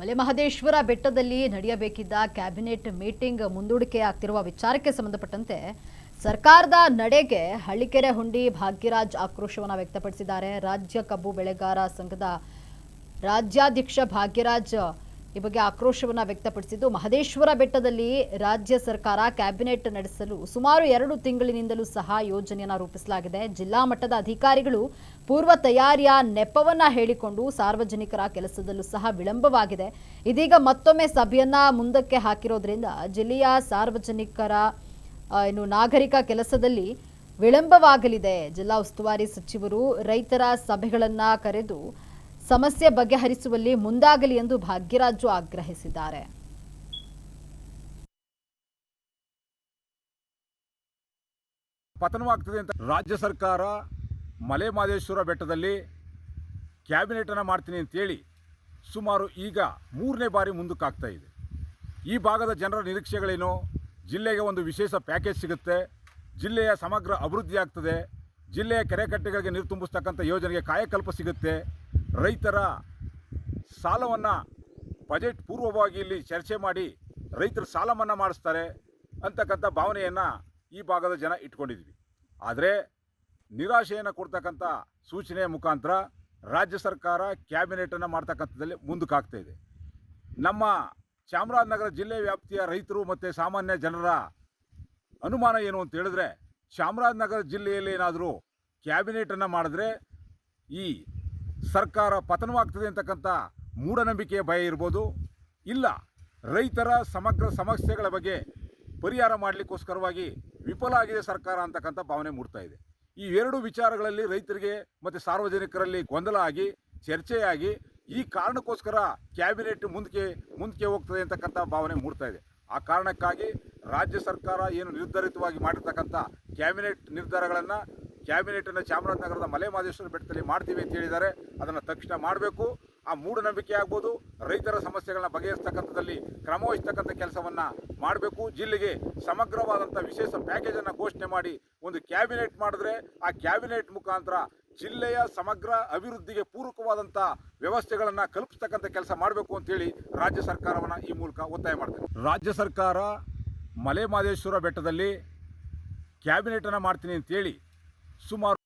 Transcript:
ಮಲೆಮಹದೇಶ್ವರ ಬೆಟ್ಟದಲ್ಲಿ ನಡೆಯಬೇಕಿದ್ದ cabinet meeting ಮುಂದೂಡಿಕೆ ಆಗ್ತಿರುವ ವಿಚಾರಕ್ಕೆ ಸಂಬಂಧಪಟ್ಟಂತೆ ಸರ್ಕಾರದ ನಡೆಗೆ ಹಳ್ಳಿಕೆರೆ ಹುಂಡಿ ಭಾಗ್ಯರಾಜ್ ಆಕ್ರೋಶವನ್ನು ವ್ಯಕ್ತಪಡಿಸಿದ್ದಾರೆ. ರಾಜ್ಯ ಕಬ್ಬು ಬೆಳೆಗಾರ ಸಂಘದ ರಾಜ್ಯಾಧ್ಯಕ್ಷ ಭಾಗ್ಯರಾಜ್ ಈ ಬಗ್ಗೆ ಆಕ್ರೋಶವನ್ನು ವ್ಯಕ್ತಪಡಿಸಿದ್ದು, ಮಹದೇಶ್ವರ ಬೆಟ್ಟದಲ್ಲಿ ರಾಜ್ಯ ಸರ್ಕಾರ ಕ್ಯಾಬಿನೆಟ್ ನಡೆಸಲು ಸುಮಾರು ಎರಡು ತಿಂಗಳಿನಿಂದಲೂ ಸಹ ಯೋಜನೆಯನ್ನು ರೂಪಿಸಲಾಗಿದೆ. ಜಿಲ್ಲಾ ಮಟ್ಟದ ಅಧಿಕಾರಿಗಳು ಪೂರ್ವ ತಯಾರಿಯ ನೆಪವನ್ನ ಹೇಳಿಕೊಂಡು ಸಾರ್ವಜನಿಕರ ಕೆಲಸದಲ್ಲೂ ಸಹ ವಿಳಂಬವಾಗಿದೆ. ಇದೀಗ ಮತ್ತೊಮ್ಮೆ ಸಭೆಯನ್ನ ಮುಂದಕ್ಕೆ ಹಾಕಿರೋದ್ರಿಂದ ಜಿಲ್ಲೆಯ ಸಾರ್ವಜನಿಕರ ಏನು ನಾಗರಿಕ ಕೆಲಸದಲ್ಲಿ ವಿಳಂಬವಾಗಲಿದೆ. ಜಿಲ್ಲಾ ಉಸ್ತುವಾರಿ ಸಚಿವರು ರೈತರ ಸಭೆಗಳನ್ನ ಕರೆದು ಸಮಸ್ಯೆ ಬಗೆಹರಿಸುವಲ್ಲಿ ಮುಂದಾಗಲಿ ಎಂದು ಭಾಗ್ಯರಾಜು ಆಗ್ರಹಿಸಿದ್ದಾರೆ. ಪತನವಾಗ್ತದೆ ಅಂತ ರಾಜ್ಯ ಸರ್ಕಾರ ಮಲೆ ಮಹದೇಶ್ವರ ಬೆಟ್ಟದಲ್ಲಿ ಕ್ಯಾಬಿನೆಟನ್ನು ಮಾಡ್ತೀನಿ ಅಂತೇಳಿ ಸುಮಾರು ಈಗ ಮೂರನೇ ಬಾರಿ ಮುಂದಕ್ಕಾಗ್ತಾ ಇದೆ. ಈ ಭಾಗದ ಜನರ ನಿರೀಕ್ಷೆಗಳೇನು? ಜಿಲ್ಲೆಗೆ ಒಂದು ವಿಶೇಷ ಪ್ಯಾಕೇಜ್ ಸಿಗುತ್ತೆ. ಜಿಲ್ಲೆಯ ಸಮಗ್ರ ಅಭಿವೃದ್ಧಿ ಆಗ್ತದೆ. ಜಿಲ್ಲೆಯ ಕೆರೆಕಟ್ಟೆಗಳಿಗೆ ನೀರು ತುಂಬಿಸ್ತಕ್ಕಂಥ ಯೋಜನೆಗೆ ಕಾಯಕಲ್ಪ ಸಿಗುತ್ತೆ. ರೈತರ ಸಾಲವನ್ನು ಬಜೆಟ್ ಪೂರ್ವವಾಗಿ ಇಲ್ಲಿ ಚರ್ಚೆ ಮಾಡಿ ರೈತರು ಸಾಲ ಮನ್ನಾ ಮಾಡಿಸ್ತಾರೆ ಅಂತಕ್ಕಂಥ ಭಾವನೆಯನ್ನು ಈ ಭಾಗದ ಜನ ಇಟ್ಕೊಂಡಿದ್ವಿ. ಆದರೆ ನಿರಾಶೆಯನ್ನು ಕೊಡ್ತಕ್ಕಂಥ ಸೂಚನೆಯ ಮುಖಾಂತರ ರಾಜ್ಯ ಸರ್ಕಾರ ಕ್ಯಾಬಿನೆಟನ್ನು ಮಾಡ್ತಕ್ಕಂಥದ್ದಲ್ಲಿ ಮುಂದಕ್ಕಾಗ್ತಾ ಇದೆ. ನಮ್ಮ ಚಾಮರಾಜನಗರ ಜಿಲ್ಲೆ ವ್ಯಾಪ್ತಿಯ ರೈತರು ಮತ್ತು ಸಾಮಾನ್ಯ ಜನರ ಅನುಮಾನ ಏನು ಅಂತ ಹೇಳಿದ್ರೆ, ಚಾಮರಾಜನಗರ ಜಿಲ್ಲೆಯಲ್ಲಿ ಏನಾದರೂ ಕ್ಯಾಬಿನೆಟನ್ನು ಮಾಡಿದ್ರೆ ಈ ಸರ್ಕಾರ ಪತನವಾಗ್ತದೆ ಅಂತಕ್ಕಂಥ ಮೂಢನಂಬಿಕೆಯ ಭಯ ಇರ್ಬೋದು. ಇಲ್ಲ, ರೈತರ ಸಮಗ್ರ ಸಮಸ್ಯೆಗಳ ಬಗ್ಗೆ ಪರಿಹಾರ ಮಾಡಲಿಕ್ಕೋಸ್ಕರವಾಗಿ ವಿಫಲ ಆಗಿದೆ ಸರ್ಕಾರ ಅಂತಕ್ಕಂಥ ಭಾವನೆ ಮೂಡ್ತಾ ಇದೆ. ಈ ಎರಡು ವಿಚಾರಗಳಲ್ಲಿ ರೈತರಿಗೆ ಮತ್ತು ಸಾರ್ವಜನಿಕರಲ್ಲಿ ಗೊಂದಲ ಆಗಿ, ಚರ್ಚೆಯಾಗಿ ಈ ಕಾರಣಕ್ಕೋಸ್ಕರ ಕ್ಯಾಬಿನೆಟ್ ಮುಂದಕ್ಕೆ ಮುಂದಕ್ಕೆ ಹೋಗ್ತದೆ ಅಂತಕ್ಕಂಥ ಭಾವನೆ ಮೂಡ್ತಾ ಇದೆ. ಆ ಕಾರಣಕ್ಕಾಗಿ ರಾಜ್ಯ ಸರ್ಕಾರ ಏನು ನಿರ್ಧರಿತವಾಗಿ ಮಾಡಿರ್ತಕ್ಕಂಥ ಕ್ಯಾಬಿನೆಟ್ ನಿರ್ಧಾರಗಳನ್ನು ಕ್ಯಾಬಿನೆಟನ್ನು ಚಾಮರಾಜನಗರದ ಮಲೆ ಮಹದೇಶ್ವರ ಬೆಟ್ಟದಲ್ಲಿ ಮಾಡ್ತೀವಿ ಅಂತ ಹೇಳಿದ್ದಾರೆ. ಅದನ್ನು ತಕ್ಷಣ ಮಾಡಬೇಕು. ಆ ಮೂಢನಂಬಿಕೆ ಆಗ್ಬೋದು, ರೈತರ ಸಮಸ್ಯೆಗಳನ್ನ ಬಗೆಹರಿಸ್ತಕ್ಕಂಥದ್ದಲ್ಲಿ ಕ್ರಮವಹಿಸ್ತಕ್ಕಂಥ ಕೆಲಸವನ್ನು ಮಾಡಬೇಕು. ಜಿಲ್ಲೆಗೆ ಸಮಗ್ರವಾದಂಥ ವಿಶೇಷ ಪ್ಯಾಕೇಜನ್ನು ಘೋಷಣೆ ಮಾಡಿ ಒಂದು ಕ್ಯಾಬಿನೆಟ್ ಮಾಡಿದ್ರೆ ಆ ಕ್ಯಾಬಿನೆಟ್ ಮುಖಾಂತರ ಜಿಲ್ಲೆಯ ಸಮಗ್ರ ಅಭಿವೃದ್ಧಿಗೆ ಪೂರಕವಾದಂಥ ವ್ಯವಸ್ಥೆಗಳನ್ನು ಕಲ್ಪಿಸ್ತಕ್ಕಂಥ ಕೆಲಸ ಮಾಡಬೇಕು ಅಂತೇಳಿ ರಾಜ್ಯ ಸರ್ಕಾರವನ್ನು ಈ ಮೂಲಕ ಒತ್ತಾಯ ಮಾಡ್ತೇನೆ. ರಾಜ್ಯ ಸರ್ಕಾರ ಮಲೆ ಮಹದೇಶ್ವರ ಬೆಟ್ಟದಲ್ಲಿ ಕ್ಯಾಬಿನೆಟನ್ನು ಮಾಡ್ತೀನಿ ಅಂತೇಳಿ ಸುಮಾರು